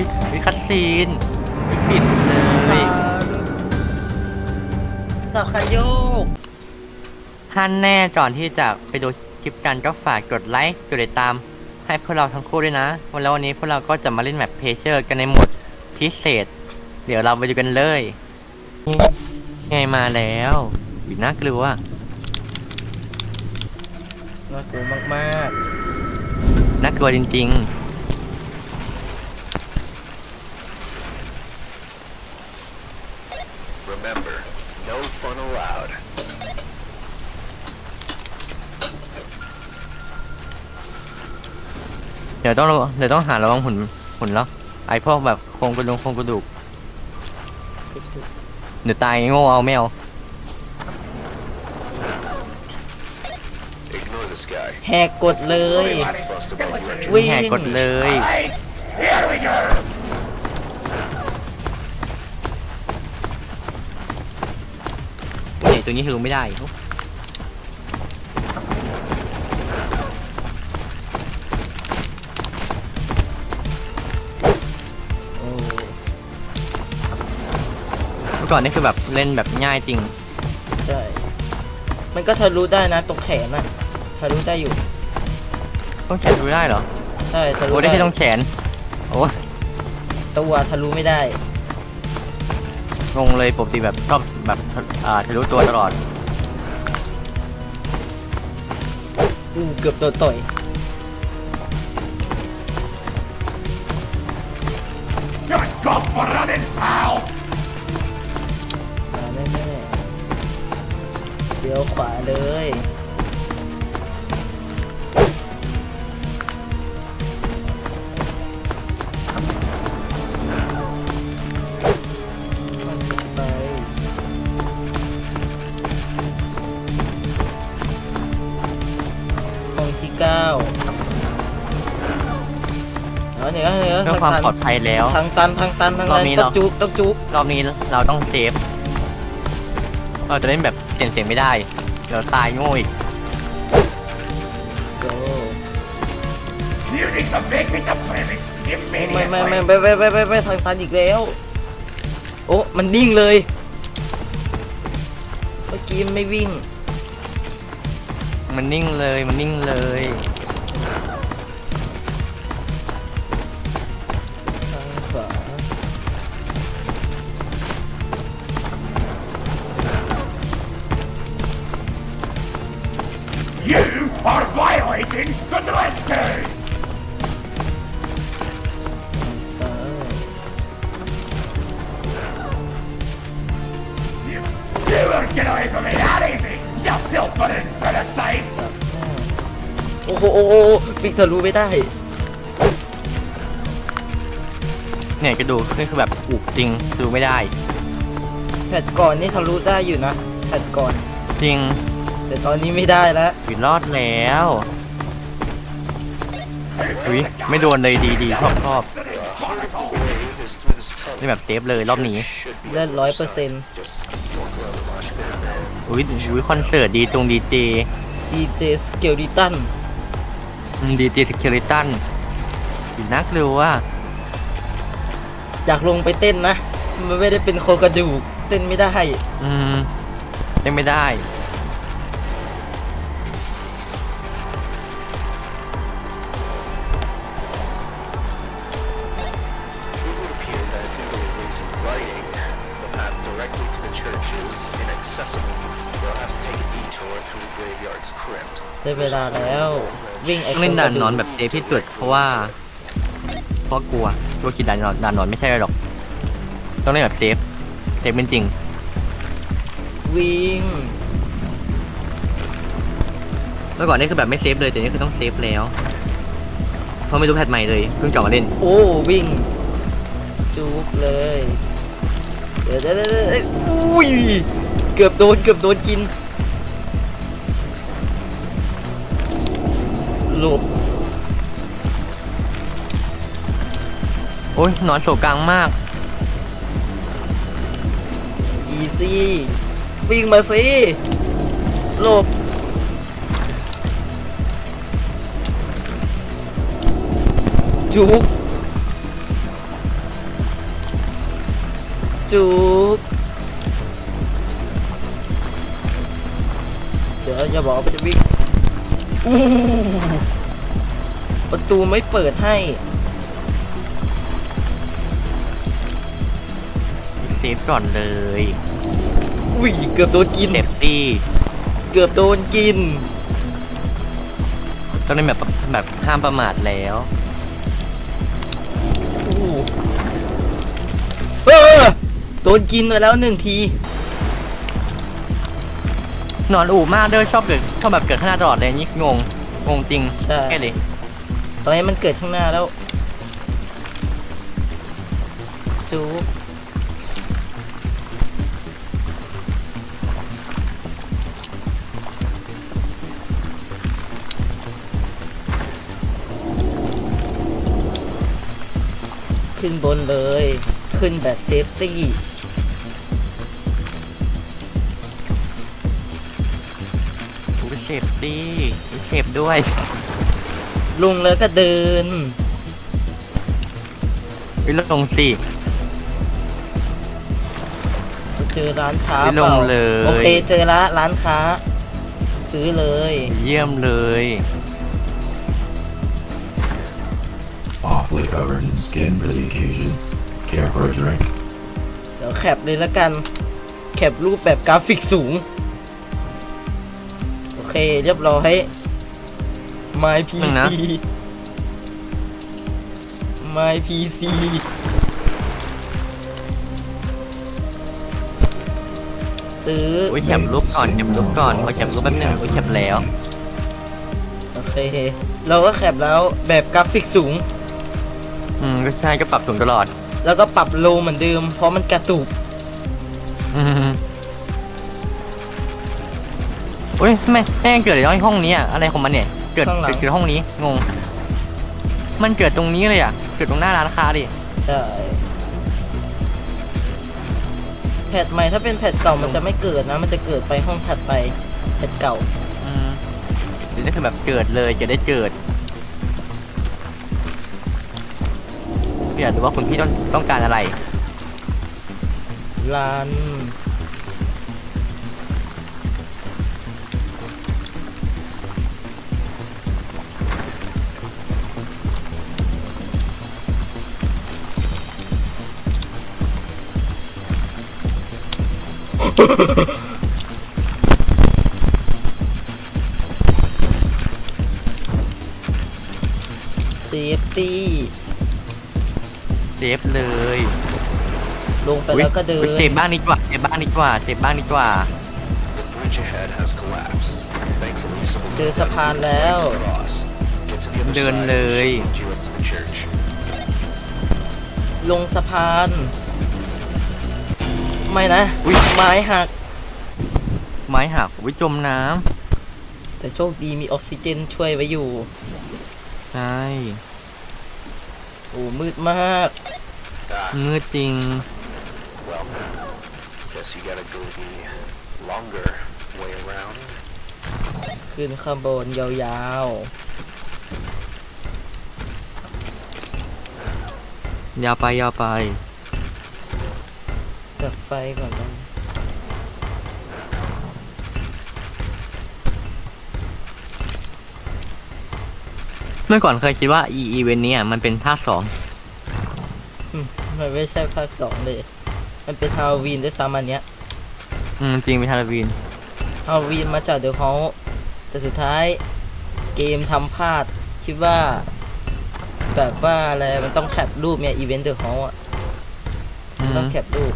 วิวิคัตซีนปิดเลยสับคันโยกท่านแน่ก่อนที่จะไปดูคลิปกันก็ฝากกดไลค์กดติดตาม ให้พวกเราทั้งคู่ด้วยนะ วันแล้ววันนี้พวกเราก็จะมาเล่นแมปเพเชอร์กันในโหมดพิเศษ เดี๋ยวเราไปดูกันเลยนี่ไงมาแล้ววิน่ากลัวน่ากลัวมากน่ากลัวจริง Remember, no fun allowed. ๆ เดี๋ยวต้องระวังเดี๋ยวต้องหาระวังหุ่นหุ่นแล้ว ไอพวกแบบโครงกระดูกโครงกระดูกเดี๋ยวตายโง่เอาไม่เอา Ignore this guy. ๆแหกกดเลย Bust above electric. วิ่งแหกกดเลยนี่ตัวนี้คือไม่ได้โอ้ ก่อนนี่คือแบบเล่นแบบง่ายจริง ใช่มันก็ทะลุได้นะตรงแขนน่ะทะลุได้อยู่ ต้องแขนดูได้เหรอ ใช่ทะลุโอ้ได้แค่ต้องแขน โอ้ตัวทะลุไม่ได้ งงเลยปกติแบบชอบแบบอ่าทะลุตัวตลอด อู้เกือบโดนต่อย เดี๋ยวขวาเลยไปห้องที่เก้าเอาเนี่ยเอาเนี่ยเพื่อความปลอดภัยแล้ว ทางตันทางตันทางรอตับนนี้ต้องจุกต้องจุกรอบนี้เราต้องเซฟ เราจะเล่นแบบ เสียงเสียงไม่ได้ เดี๋ยวตายโง่อีกโอ้ You need to vacate the premise ไม่ไม่ immediately. ไม่ไม่ไปไปไปไปไปทางตันอีกแล้ว โอ้มันนิ่งเลย เมื่อกี้มันไม่วิ่ง มันนิ่งเลย มันนิ่งเลย parasites. โอ้โหโอ้โหวิ่งทะลุไม่ได้ เนี่ยกระดูกนี่คือแบบอุกจริงดูไม่ได้ แพทก่อนนี่ทะลุได้อยู่นะ แพทก่อน จริง แต่ตอนนี้ไม่ได้แล้ววิรอดแล้ว อุ้ยไม่โดนเลยดีดีชอบชอบ Wave is through this นี่ tunnel. แบบเซฟเลยรอบนี้ Should be เลือด on the ร้อย other เปอร์เซ็น side. ต์ Just walk around the mosh pit and then อุ้ยอุ้ยคอนเสิร์ตดีตรงดีเจดีเจสเกลดิตันดีเจสเคลิตันวิน่ากลัวอยากลงไปเต้นนะ มันไม่ได้เป็นโครงกระดูก เต้นไม่ได้ อืมเล่นไม่ได้ ได้เวลาแล้ว วิ่งไอ้ต้องเล่นด่านนอนโครงกแบระบเซฟที่สุดเพราะว่าเพราะกลัวกลัวขีดด่านนอนด่านนอนไม่ใช่หรอก ต้องเล่นแบบเซฟเซฟเป็นจริง วิ่งเมื่อก่อนนี่คือแบบไม่เซฟเลยแต่นี่คือต้องเซฟแล้ว เพราะไม่รู้แพทใหม่เลยเพิ่งกลับมาเล่น โอ้วิ่งจุกเลยเดี๋ยวเดี๋ยวเดี๋ยวเดี๋ยวอุ้ยเกือบโดนเกือบโดนกิน อ้ยนอนโศกกลางมาก อีซี่วิ่งมาสิหลบจุกจุกเดี๋ยวอย่าบอกว่าจะวิ่งประตูไม่เปิดให้ เซฟก่อนเลยอุ้ยเกือบโดนกิน เซฟตี้เกือบโดนกิน ต้องเป็นแบบแบบห้ามประมาทแล้วอู้เออโดนกินไปแล้วหนึ่งทีนอนอู่มากเด้อชอบเกิดชอบแบบเกิดข้างหน้าตลอดเลยนี่งงงงจริงใช่ แค่เลยตอนนี้มันเกิดข้างหน้าแล้วจุก ขึ้นบนเลย ขึ้นแบบเซฟตี้อูเซฟตี้อูเซฟด้วยลงแล้วก็เดินวิลงสิ เจอร้านค้าไม่ลงปาเลย โอเคเจอละร้านค้า ซื้อเลย เยี่ยมเลย Awfully covered in skin for the occasion. Care for a drink? เดี๋ยวแคปเลยละกัน แคปรูปแบบกราฟิกสูง โอเคเรียบร้อย My หนึ่งนะ PC My PC ซื้อ อุ้ยแคปรูปก่อนแคปรูปก่อนขอแคปรูปแป๊บหนึงอุ้ยแคปแล้ว โอเค เราก็แคปแล้วแบบกราฟิกสูง อืมก็ใช่ก็ปรับสูงตลอด แล้วก็ปรับโลเหมือนเดิม เพราะมันกระตุกอืมอุ้ยแม่แม่งเกิดในห้องนี้อะอะไรของมันเนี่ย เกิดข้างหลังเกิดเกิดห้องนี้งง มันเกิดตรงนี้เลยอะ เกิดตรงหน้าร้านค้าดิใช่แพทใหม่ถ้าเป็นแพทเก่ามันจะไม่เกิดนะ มันจะเกิดไปห้องถัดไปแพทเก่า อืมหรือนี่คือแบบเกิดเลยจะได้เกิด อยากรู้ว่าคุณพี่ต้องต้องการอะไรร้านเซฟตี้ เซฟเลยลงไปแล้วก็เดิอุ๊ยนเจ็บบ้างนิดกว่าเจ็บบ้างนิดกว่าเจ็บบ้างนิดกว่า The bridge ahead has collapsed. Thankfully, someone เจอสะพานแล้ว cross. Get to the other เดิน side เล and ย she'll lead you up to the church. ลงสะพาน ไม่นะอุ๊ย ไม้หัก ไม้หักวิจมน้แต่โชคดีมีออกซิเจนช่วยไว้อยู่ำใช่ โอ้มืดมาก Ah, มืดจริง well, guess you gotta go the longer way around. ขึ้นข้างบนยาวยาวไปยาวไปๆดับไฟก่อนนะ เมื่อก่อนเคยคิดว่าอีอีเวนต์เนี้ยมันเป็นภาคสองอืมมันไม่ใช่ภาคสองเลย มันเป็นฮาโลวีนด้วยซ้ำอันเนี้ย อืมจริงเป็นฮาโลวีนฮาโลวีนมาจากเดอะฮอลแต่สุดท้ายเกมทำพลาดคิดว่า แบบว่าอะไรมันต้องแคปรูปเนี่ยอีเวนต์เดอะฮอลอะอืมต้องแคปรูป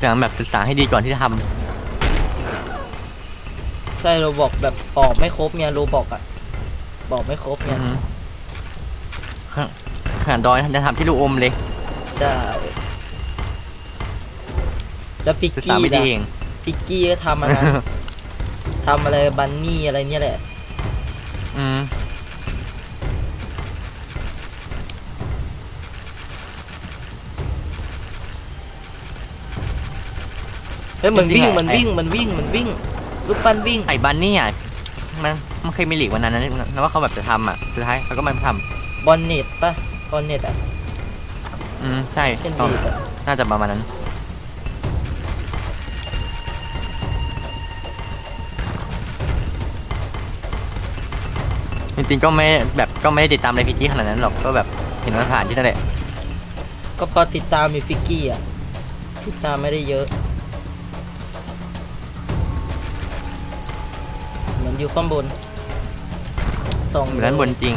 อย่างแบบศึกษาให้ดีก่อนที่จะท ใช่โรบอกแบบออกไม่ครบเนี่ยโรบอกอะบอกไม่ครบำเนี่ยอืมขนาดขนาดดอยจะทำที่ลูกอมเลยใช่แล้วปิกศึกษากี้ไม่ดีนะเองปิกกี้ก็ทำอันนั้นทำอะไรบันนี่อะไรเนี่ยแหละ อืมเฮ้ยมันวิ่งมันวิ่งมันวิ่งมันวิ่ง ลูกปั้นวิ่งไอ้บันนี่อะมันมันเคยมีหลีกวันนั้นนะนะว่าเขาแบบจะทำอะสุดท้ายเขาก็ไม่ทบอลเน็ตปะบอลเน็ตอะอืมใช่เป็นต้องดีดอะน่าจะประมาณนั้น จริงๆก็ไม่แบบก็ไม่ได้ติดตามอะไรพีจีขนาดนั้นหรอกก็แบบเห็นมันผ่านที่นั่นแหละก็พอติดตามมีฟิกกี้อะติดตามไม่ได้เยอะ มือนอยู่ข้างบนสองเหมือนด้านบนจริง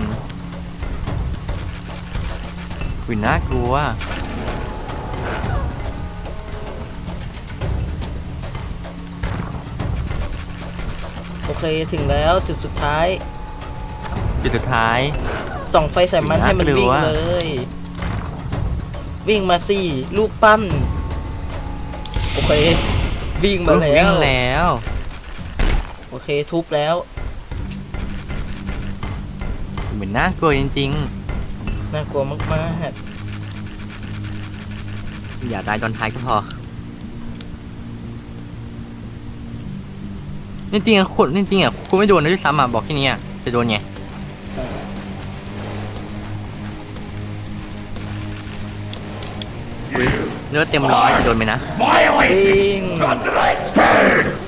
คุยน่ากลัวโอเคถึงแล้วจุดสุดท้ายจุดสุดท้าย ส่องไฟใส่มันให้มันน่ากลัววิ่งเลย วิ่งมาสิลูกปั้น โอเค วิ่งมาแล้วิ่วงแล้ว โอเคทุบแล้ว เหมือนน่ากลัวจริงน่ากลัวมากๆ อย่าตายตอนท้ายก็พอจริงๆอะคุณจริงๆอะคุณไม่โดนนะด้วยซ้ำอะบอกแค่นี้อะจะโดนไงเลือดเต็มร้อยจะโดนไหมนะ Violating Ding. the dress code! ๆ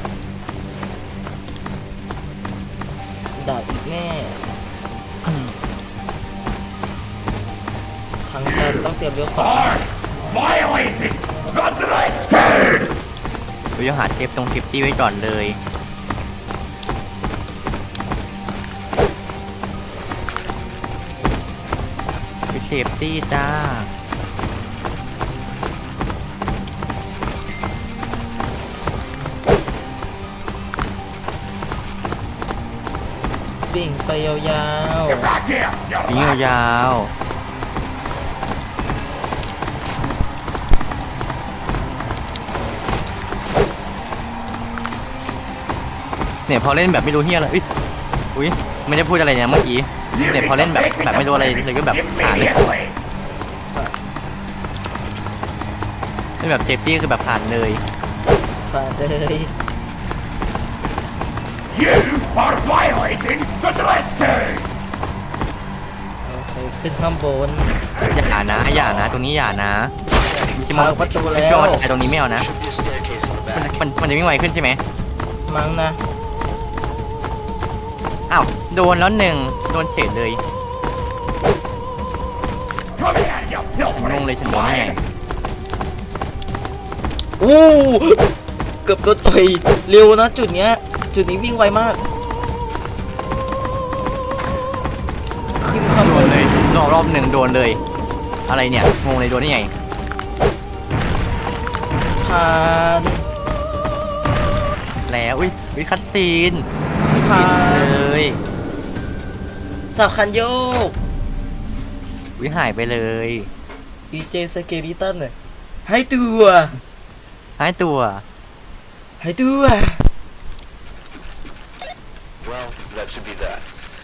ต้องเตรียมเลี้ยวขวา Are violating the dress code! เราจะหาเทปตรงเทปตี้ไว้ก่อนเลย ไปเซฟตี้จ้าวิ่งไปยาว Get back here, you วิ่งยาวๆ เนี่ยพอเล่นแบบไม่รู้เฮียเลยอุ๊ยอุ้ยไม่ได้พูดอะไรเนี่ยเมื่อกี้ You เนี่ย need พอ to เล่นแบบ make me แบบไม่รู้อะไร the เลยก็แบบ police ผ่านเลย immediately! เล่นแบบเซฟตี้คือแบบผ่านเลยๆฝ่าเลย You are violating the dress code! โอเคขึ้นข้างบนอย่านะอย่านะตรงนี้อย่านะไม่ใช่มองเอาประตูแล้วไม่ใช่มองตายตรงนี้ไม่เอานะ Should be a staircase in the มัน back. มันมันจะวิ่งไวขึ้นใช่ไหมมั้งนะ อ้าวโดนแล้วหนึ่งโดนเฉดเลย Come here, you งงเลย pilfering ฉันโดนได้ไง swine! อู้เกือบโดนต่อยเร็วนะจุดเนี้ย จุดนี้วิ่งไวมาก ขึ้นข้างโดบนนเลยรอบรอบหนึ่งโดนเลย อะไรเนี่ยงงเลยโดนได้ไงผ่านแล้วอุ้ยวิคัตซีน ผ่าเลยสับคันโยกวิหายไปเลยดีเจสเกลิตันน่ะให้ตัวหายตัว ให้ตัว Well, that should be that.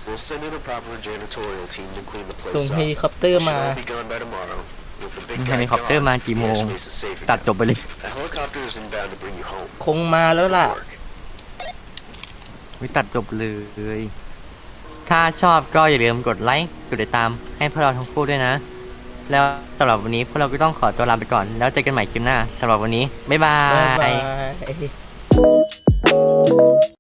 We'll send in a proper janitorial team to clean the ส่ง place เฮ up. ลิคอปเตอร์ Should มา all be gone by tomorrow. With the big เฮ guy ลิคอปเตอร์ gone, มากี่โม the ง airspace is safe ตัด again. จบไปเลย A helicopter is inbound to bring you home. คงมาแล้วล่ะ Good work. วิตัดจบเลย ถ้าชอบก็อย่าลืมกดไลค์ กดติดตามให้พวกเราทั้งคู่ด้วยนะ แล้วสำหรับวันนี้พวกเราก็ต้องขอตัวลาไปก่อน แล้วเจอกันใหม่คลิปหน้าสำหรับวันนี้ บ๊ายบาย ย